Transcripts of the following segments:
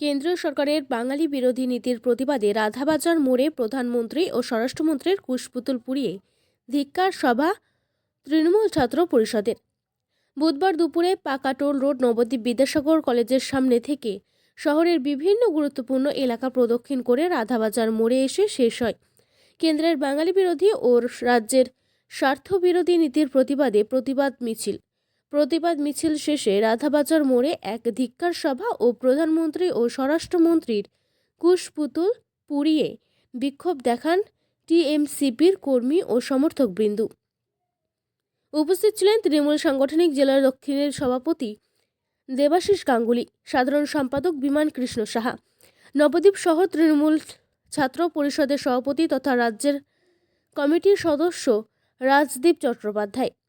কেন্দ্রীয় সরকারের বাঙালি বিরোধী নীতির প্রতিবাদে রাধাবাজার মোড়ে প্রধানমন্ত্রী ও স্বরাষ্ট্রমন্ত্রীর কুশপুতুল পুড়িয়ে ধিক্কার সভা তৃণমূল ছাত্র পরিষদের। বুধবার দুপুরে পাকাটোল রোড নবদ্বীপ বিদ্যাসাগর কলেজের সামনে থেকে শহরের বিভিন্ন গুরুত্বপূর্ণ এলাকা প্রদক্ষিণ করে রাধাবাজার মোড়ে এসে শেষ হয়। কেন্দ্রের বাঙালি বিরোধী ও রাজ্যের স্বার্থবিরোধী নীতির প্রতিবাদে প্রতিবাদ মিছিল। প্রতিবাদ মিছিল শেষে রাধাবাজার মোড়ে এক ধিক্কার সভা ও প্রধানমন্ত্রী ও স্বরাষ্ট্রমন্ত্রীর কুশপুতুল পুড়িয়ে বিক্ষোভ দেখান টিএমসিপির কর্মী ও সমর্থক সমর্থকবৃন্দ। উপস্থিত ছিলেন তৃণমূল সাংগঠনিক জেলা দক্ষিণের সভাপতি দেবাশিস গাঙ্গুলি, সাধারণ সম্পাদক বিমান কৃষ্ণ সাহা, নবদ্বীপ সহ তৃণমূল ছাত্র পরিষদের সভাপতি তথা রাজ্যের কমিটির সদস্য রাজদীপ চট্টোপাধ্যায়।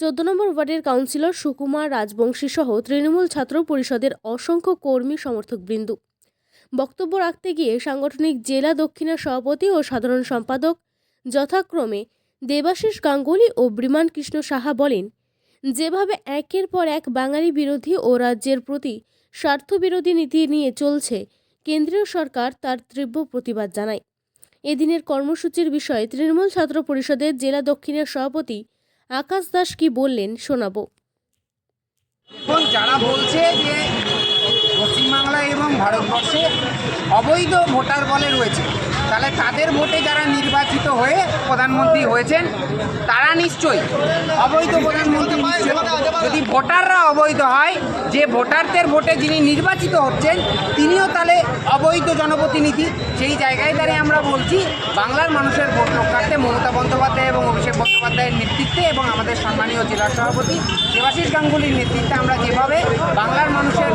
চোদ্দ নম্বর ওয়ার্ডের কাউন্সিলর সুকুমার রাজবংশী সহ তৃণমূল ছাত্র পরিষদের অসংখ্য কর্মী সমর্থকবৃন্দ বক্তব্য রাখতে গিয়ে সাংগঠনিক জেলা দক্ষিণের সভাপতি ও সাধারণ সম্পাদক যথাক্রমে দেবাশিস গাঙ্গুলি ও বিমান কৃষ্ণ সাহা বলেন, যেভাবে একের পর এক বাঙালি বিরোধী ও রাজ্যের প্রতি স্বার্থবিরোধী নীতি নিয়ে চলছে, কেন্দ্রীয় সরকার তার তীব্র প্রতিবাদ জানায়। এদিনের কর্মসূচির বিষয়ে তৃণমূল ছাত্র পরিষদের জেলা দক্ষিণের সভাপতি আকাশ দাস কি বললেন শোনাবো। এবং যারা বলছে যে পশ্চিমবাংলা এবং ভারতবর্ষে অবৈধ ভোটার বলে রয়েছে তাহলে তাদের ভোটে যারা নির্বাচিত হয়ে প্রধানমন্ত্রী হয়েছেন তারা নিশ্চয়ই অবৈধ প্রধানমন্ত্রী নিশ্চয়ই। যদি ভোটাররা অবৈধ হয় যে ভোটারদের ভোটে যিনি নির্বাচিত হচ্ছেন তিনিও তাহলে অবৈধ জনপ্রতিনিধি। সেই জায়গায় দাঁড়িয়ে আমরা বলছি বাংলার মানুষের ভোট রক্ষার্থে বন্দ্যোপাধ্যায় এবং অভিষেক বন্দ্যোপাধ্যায়ের নেতৃত্বে এবং আমাদের সম্মানীয় জেলা সভাপতি দেবাশিস গাঙ্গুলির নেতৃত্বে আমরা যেভাবে বাংলার মানুষের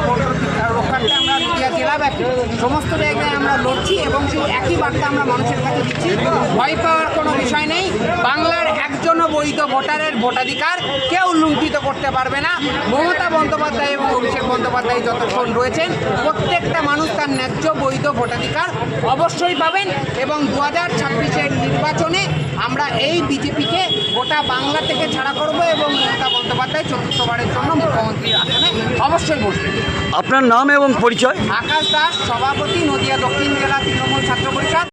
রক্ষার্থে আমরা নদিয়া জেলাব্যাপী সমস্ত জায়গায় আমরা লড়ছি এবং সেই একই বার্তা আমরা মানুষের কাছে দিচ্ছি, ভয় পাওয়ার কোনো বিষয় নেই। বাংলার একজনও বৈধ ভোটারের ভোটাধিকার কেউ লুণ্ঠিত করতে পারবে না। মমতা বন্দ্যোপাধ্যায় এবং অভিষেক বন্দ্যোপাধ্যায় যতক্ষণ রয়েছেন, প্রত্যেকটা মানুষ তার ন্যায্য বৈধ ভোটাধিকার অবশ্যই পাবেন এবং দু হাজার ছাব্বিশের নির্বাচনে আমরা এই বিজেপিকে গোটা বাংলা থেকে ছাড়া করব এবং মমতা বন্দ্যোপাধ্যায় চতুর্থবারের জন্য মুখ্যমন্ত্রীর আসনে অবশ্যই বসবে। আপনার নাম এবং পরিচয়? আকাশ দাস সভাপতি নদিয়া দক্ষিণ জেলা তৃণমূল ছাত্র পরিষদ।